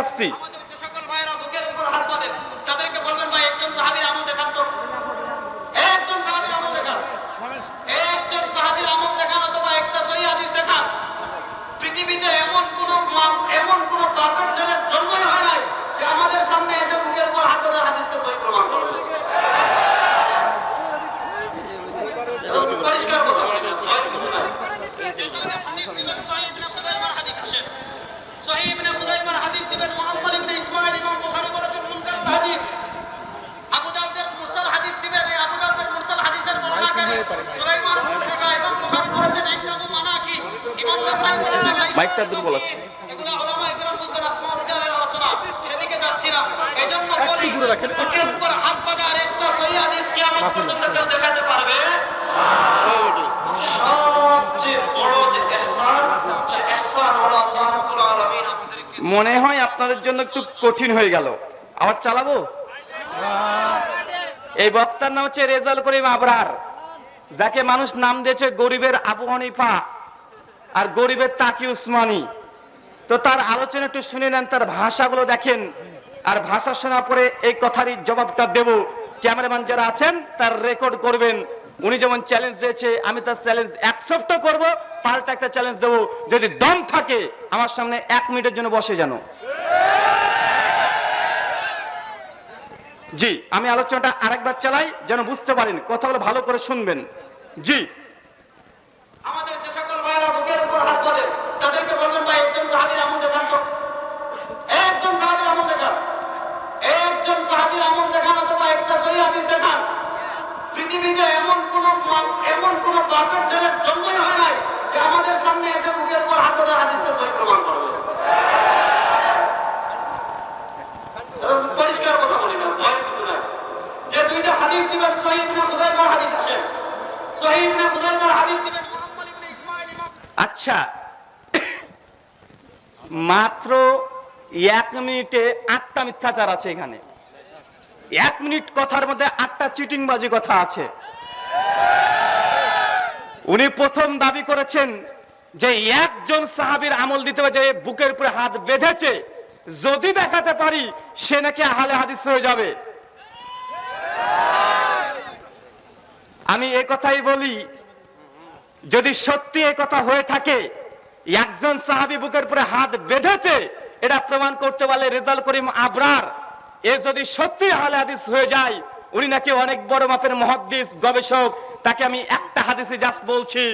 আসছি। পৃথিবীতে এমন কোন মা- এমন কোন বাপের ছেলের জন্মই হয় নাই যে আমাদের সামনে এসে বুকের উপর হাত বাঁধা হাদিসকে সহি প্রমাণ করবে। পরিষ্কার কথা। রাব্বুল আলামিন আমাদেরকে মনে হয় আপনাদের জন্য একটু কঠিন হয়ে গেল। আবার চালাবো? এই বক্তার নাম হচ্ছে রেজাল করিম আবরার যাকে মানুষ নাম দিয়েছে গরিবের আবু হানিফা। আর গরিবের তাকি উসমানী। তো তার আলোচনা একটু শুনে নেন, তার ভাষাগুলো দেখেন। আর ভাষা শোনা পরে এই কথারই জবাবটা দেব। ক্যামেরাম্যান যারা আছেন, তার রেকর্ড করবেন। উনি যেমন চ্যালেঞ্জ দিয়েছে, আমি তার চ্যালেঞ্জ অ্যাকসেপ্টও করব, পাল্টা একটা চ্যালেঞ্জ দেবো। যদি দম থাকে, আমার সামনে এক মিনিটের জন্য বসে যেন। জি, আমি আলোচনাটা আরেকবার চালাই, যেন বুঝতে পারেন, কথাগুলো ভালো করে শুনবেন। জি আমাদের যে সকল ভাইয়েরা বুকের উপর হাত বাঁধেন তাদেরকে বলবেন ভাই একজন সাহাবীর আমল দেখান তো একজন সাহাবীর আমল দেখান একজন সাহাবীর আমল দেখান অথবা একটা সহি হাদিস দেখান পৃথিবীতে এমন কোন এমন কোন ছেলের জন্মই হয় নাই যে আমাদের সামনে এসে উপর হাত বাঁধা হাদিসকে সহি প্রমাণ করবে। পরিষ্কার কথা বলি না ভয়ের কিছু নাই। যে দুইটা হাদিস দিবেন খুজাইমার হাদিস খুজাইমার হাদিস দিবেন আচ্ছা মাত্র এক মিনিটে আটটা মিথ্যাচার আছে এখানে। এক মিনিট কথার মধ্যে আটটা চিটিংবাজি কথা আছে। উনি প্রথম দাবি করেছেন যে একজন সাহাবীর আমল দিতে যে বুকের উপরে হাত বেঁধেছে। যদি দেখাতে পারি, সে নাকি আহলে হাদিস হয়ে যাবে। আমি এ কথাই বলি, যদি সত্যি এ কথা হয়ে থাকে, একজন সাহাবি বুকের উপরে হাত বেঁধেছে, এটা প্রমাণ করতে পারলে রেজাল করিম আবরার এ যদি সত্যি আহলে হাদিস হয়ে যায়, উনি নাকি অনেক বড় মাপের মহাদ্দিস, গবেষক, তাকে আমি একটা হাদিসে জাস্ট বলছি।